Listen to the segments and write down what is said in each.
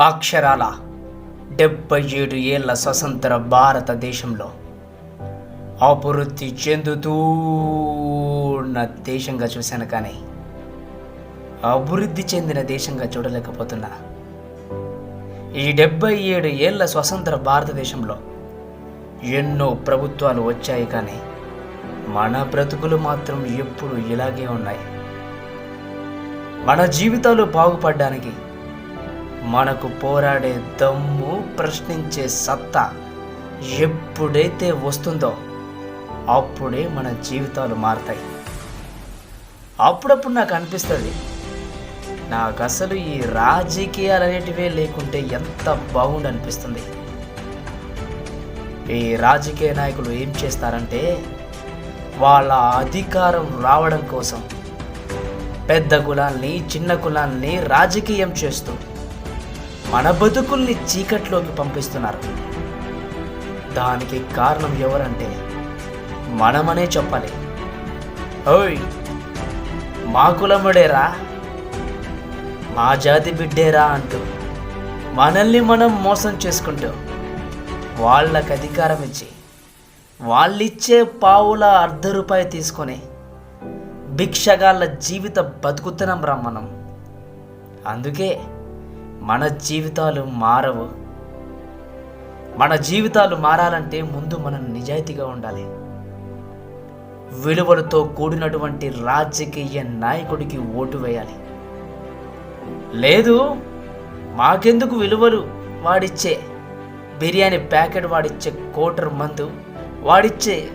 అక్షరాల డెబ్బై ఏడు ఏళ్ళ స్వతంత్ర భారతదేశంలో అభివృద్ధి చెందుతూ ఉన్న దేశంగా చూశాను కానీ అభివృద్ధి చెందిన దేశంగా చూడలేకపోతున్నా ఈ డెబ్బై ఏడు ఏళ్ళ స్వతంత్ర భారతదేశంలో ఎన్నో ప్రభుత్వాలు వచ్చాయి కానీ మన బ్రతుకులు మాత్రం ఎప్పుడు ఇలాగే ఉన్నాయి. మన జీవితాలు బాగుపడడానికి మనకు పోరాడే దమ్ము ప్రశ్నించే సత్తా ఎప్పుడైతే వస్తుందో అప్పుడే మన జీవితాలు మారతాయి. అప్పుడప్పుడు నాకు అనిపిస్తుంది నాకు అసలు ఈ రాజకీయాలు అనేటివే లేకుంటే ఎంత బాగుండు అనిపిస్తుంది ఈ రాజకీయ నాయకులు ఏం చేస్తారంటే వాళ్ళ అధికారం రావడం కోసం పెద్ద కులాల్ని చిన్న కులాల్ని రాజకీయం చేస్తూ మన బతుకుల్ని చీకట్లోకి పంపిస్తున్నారు. దానికి కారణం ఎవరంటే మనమనే చెప్పాలి. ఓయ్ మా కులముడేరా? మా జాతి బిడ్డేరా అంటూ మనల్ని మనం మోసం చేసుకుంటూ వాళ్ళకి అధికారం ఇచ్చి వాళ్ళిచ్చే పావుల అర్ధ రూపాయి తీసుకొని భిక్షగాళ్ళ జీవిత బతుకుతున్నాం రా మనం. అందుకే మన జీవితాలు మారవు. మన జీవితాలు మారాలంటే ముందు మనం నిజాయితీగా ఉండాలి. విలువలతో కూడినటువంటి రాజకీయ నాయకుడికి ఓటు వేయాలి. లేదు మాకెందుకు విలువలు? వాడిచ్చే బిర్యానీ ప్యాకెట్ వాడిచ్చే కోటర్ మందు వాడిచ్చే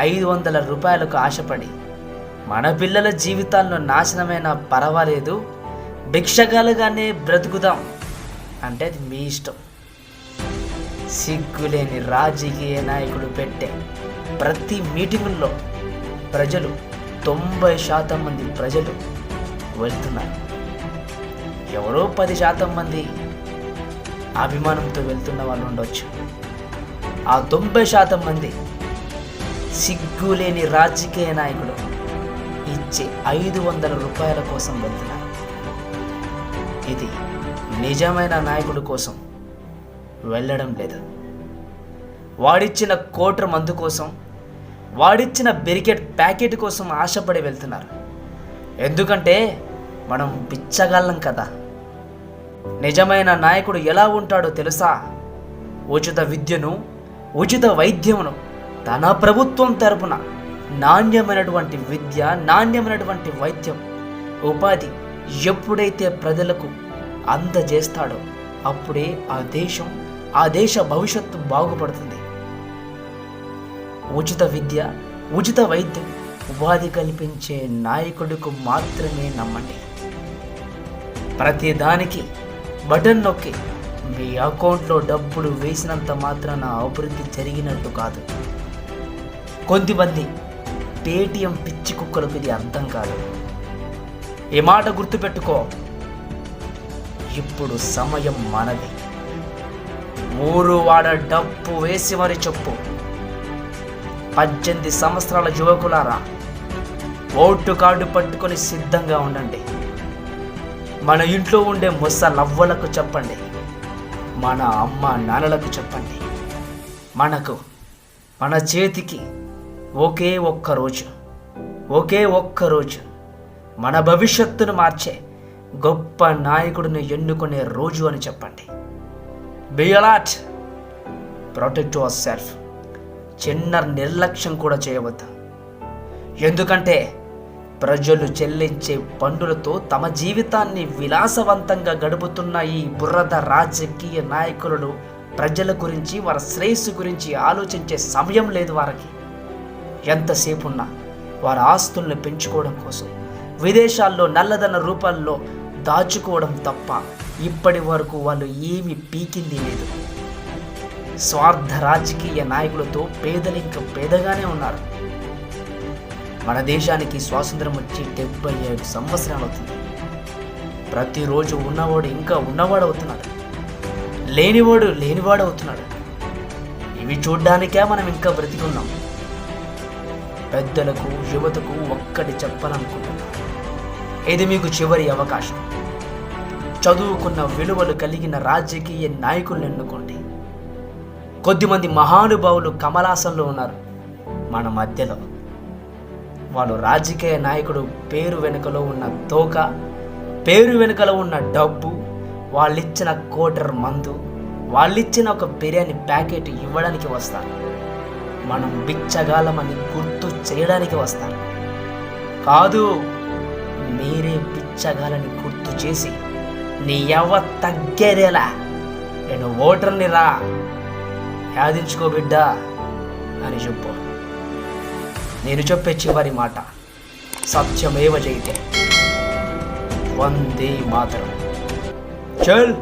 ఐదు వందల రూపాయలకు ఆశపడి మన పిల్లల జీవితాలను నాశనమైనా పర్వాలేదు. భిక్షగాలుగానే బ్రతుకుదాం. అంటే అది మీ ఇష్టం. సిగ్గులేని రాజకీయ నాయకుడు పెట్టే ప్రతి మీటింగుల్లో ప్రజలు తొంభై శాతం మంది ప్రజలు వెళ్తున్నారు. ఎవరో పది శాతం మంది అభిమానంతో వెళ్తున్న వాళ్ళు ఉండొచ్చు. ఆ తొంభై శాతం మంది సిగ్గులేని రాజకీయ నాయకుడు ఇచ్చే ఐదు వందల రూపాయల కోసం వెళ్తున్నారు. ఇది నిజమైన నాయకుడి కోసం వెళ్ళడం లేదు. వాడిచ్చిన కోట్ర మందు కోసం వాడిచ్చిన బెరికెట్ ప్యాకెట్ కోసం ఆశపడి వెళ్తున్నారు. ఎందుకంటే మనం పిచ్చగలం కదా. నిజమైన నాయకుడు ఎలా ఉంటాడో తెలుసా? ఉచిత విద్యను ఉచిత వైద్యమును తన ప్రభుత్వం తరపున నాణ్యమైనటువంటి విద్య నాణ్యమైనటువంటి వైద్యం ఉపాధి ఎప్పుడైతే ప్రజలకు అందజేస్తాడో అప్పుడే ఆ దేశం ఆ దేశ భవిష్యత్తు బాగుపడుతుంది. ఉచిత విద్య ఉచిత వైద్యం ఉపాధి కల్పించే నాయకుడికి మాత్రమే నమ్మండి. ప్రతి దానికి బటన్ నొక్కి మీ అకౌంట్లో డబ్బులు వేసినంత మాత్రాన అభివృద్ధి జరిగినట్టు కాదు. కొంతమంది పేటిఎం పిచ్చి కుక్కలకు ఇది అర్థం కాదు. ఈ మాట గుర్తుపెట్టుకో. ఇప్పుడు సమయం మనది. ఊరు వాడ డప్పు వేసి మరి చెప్పు. పద్దెనిమిది సంవత్సరాల యువకులారా ఓటు కార్డు పట్టుకొని సిద్ధంగా ఉండండి. మన ఇంట్లో ఉండే ముసలవ్వలకు చెప్పండి. మన అమ్మ నాన్నలకు చెప్పండి. మనకు మన చేతికి ఒకే ఒక్క రోజు ఒకే ఒక్క రోజు. మన భవిష్యత్తును మార్చే గొప్ప నాయకుడిని ఎన్నుకునే రోజు అని చెప్పండి. Be alert protect our self చిన్న నిర్లక్ష్యం కూడా చేయవద్దు. ఎందుకంటే ప్రజలు చెల్లించే పన్నులతో తమ జీవితాన్ని విలాసవంతంగా గడుపుతున్న ఈ బుర్రద రాజకీయ నాయకులను ప్రజల గురించి వారి శ్రేయస్సు గురించి ఆలోచించే సమయం లేదు వారికి. ఎంతసేపు ఉన్నా వారి ఆస్తుల్ని పెంచుకోవడం కోసం. విదేశాల్లో నల్లధన రూపాల్లో దాచుకోవడం తప్ప ఇప్పటి వరకు వాళ్ళు ఏమి పీకింది లేదు. స్వార్థ రాజకీయ నాయకులతో పేదలు ఇంకా పేదగానే ఉన్నారు. మన దేశానికి స్వాతంత్రం వచ్చి డెబ్బై ఏడు సంవత్సరాలు అవుతుంది. ప్రతిరోజు ఉన్నవాడు ఇంకా ఉన్నవాడు అవుతున్నాడు. లేనివాడు లేనివాడు అవుతున్నాడు. ఇవి చూడ్డానికే మనం ఇంకా బ్రతికున్నాం. పెద్దలకు యువతకు ఒక్కటి చెప్పాలనుకుంటున్నాను ఇది మీకు చివరి అవకాశం. చదువుకున్న విలువలు కలిగిన రాజకీయ నాయకులను ఎన్నుకోండి. కొద్దిమంది మహానుభావులు కమలాసంలో ఉన్నారు మన మధ్యలో. వాళ్ళు రాజకీయ నాయకుడు పేరు వెనుకలో ఉన్న తోక పేరు వెనుకలో ఉన్న డబ్బు వాళ్ళిచ్చిన కోటర్ మందు వాళ్ళిచ్చిన ఒక బిర్యానీ ప్యాకెట్ ఇవ్వడానికి వస్తారు. మనం బిచ్చగాలమని గుర్తు చేయడానికి వస్తారు. కాదు మీరే బిచ్చగాలని గుర్తు చేసి నీ ఎవ తగ్గేదేలా నేను ఓటర్ని రా యాదించుకో బిడ్డా అని చెప్పు. నేను చెప్పే చివరి మాట సత్యమేవ జయితే వందే మాతరం. చల్!